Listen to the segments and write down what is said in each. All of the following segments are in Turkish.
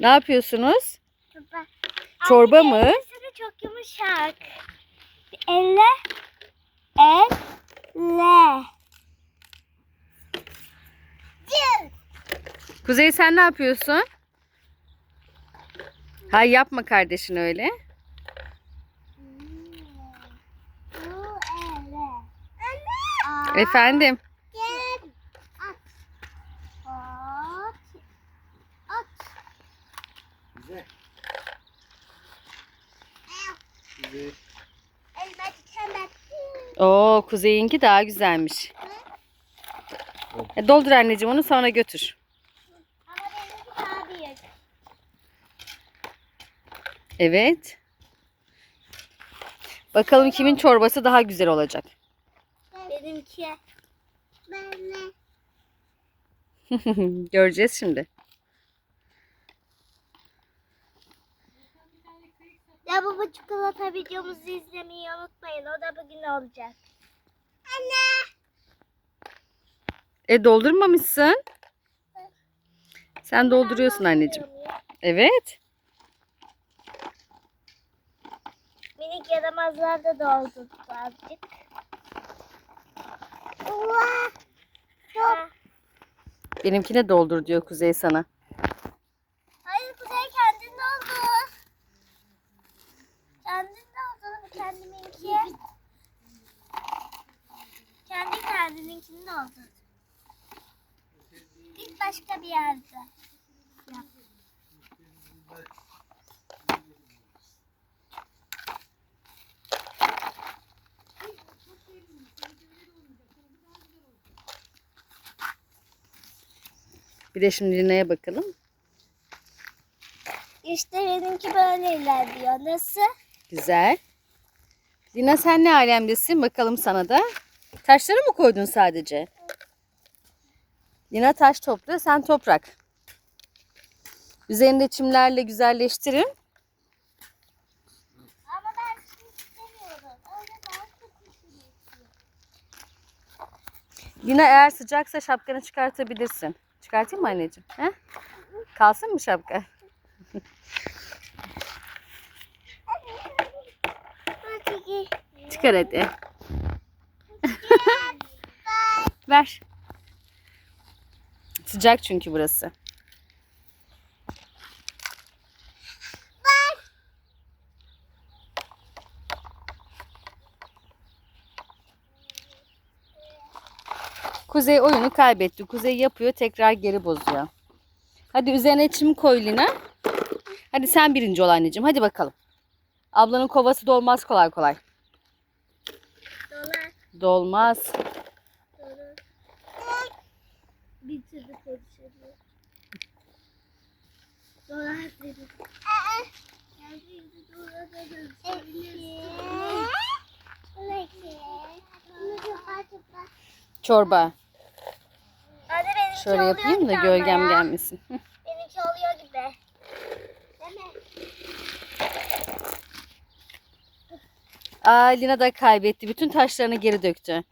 Ne yapıyorsunuz? Çorba. Çorba Anne, mı? çok yumuşak. Elle. Elle. Kuzey sen ne yapıyorsun? Hay yapma kardeşin öyle. Anne. Efendim. Güzel. Oo Kuzey'inki daha güzelmiş. E, doldur anneciğim onu sonra götür. Evet. Bakalım kimin çorbası daha güzel olacak. Benimki. Göreceğiz şimdi. Ya baba çikolata videomuzu izlemeyi unutmayın. O da bugün olacak. Anne. E doldurmamışsın. Sen dolduruyorsun anneciğim. Evet. Minik yaramazlar da doldurduk azıcık. Benimkine doldur diyor Kuzey sana. Hayır Kuzey kendin doldur. Kendin doldur. Bu kendiminki. Kendi kendininkini doldur. Git başka bir yerde. Yap. Bir de şimdi Lina'ya bakalım. İşte benimki böyle ilerliyor. Nasıl? Güzel. Lina sen ne alemdesin? Bakalım sana da. Taşları mı koydun sadece? Lina taş topluyor, sen toprak. Üzerinde çimlerle güzelleştirin. Ama ben şimdi istemiyorum. Öyle daha çok istiyorum. Lina eğer sıcaksa şapkanı çıkartabilirsin. Çıkartayım mı anneciğim? He? Kalsın mı şapka? Hadi Çıkar hadi. Ver. Sıcak çünkü burası. Kuzey oyunu kaybetti. Kuzey yapıyor tekrar geri bozuyor. Hadi üzerine çim koy Lina. Hadi sen birinci ol anneciğim. Hadi bakalım. Ablanın kovası dolmaz kolay kolay. Dolmaz. Dolar dedim. Çorba. Şöyle yapayım da gölgem gelmesin. Aa, Lina da kaybetti. Bütün taşlarını geri döktü.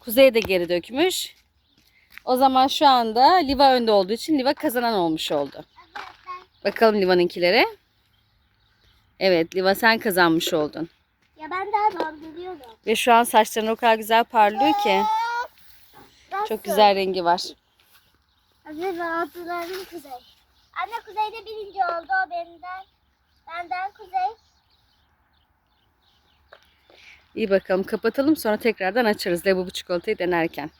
Kuzey de geri dökmüş. O zaman şu anda Liva önde olduğu için Liva kazanan olmuş oldu. Bakalım Liva'nınkilere. Evet Liva sen kazanmış oldun. Ya ben daha bandırıyordum. Ve şu an saçların o kadar güzel parlıyor ki. Çok güzel rengi var. Anne rahatlarım Kuzey. Anne Kuzey de birinci oldu o benden. Benden Kuzey. İyi bakalım kapatalım sonra tekrardan açarız bu çikolatayı denerken.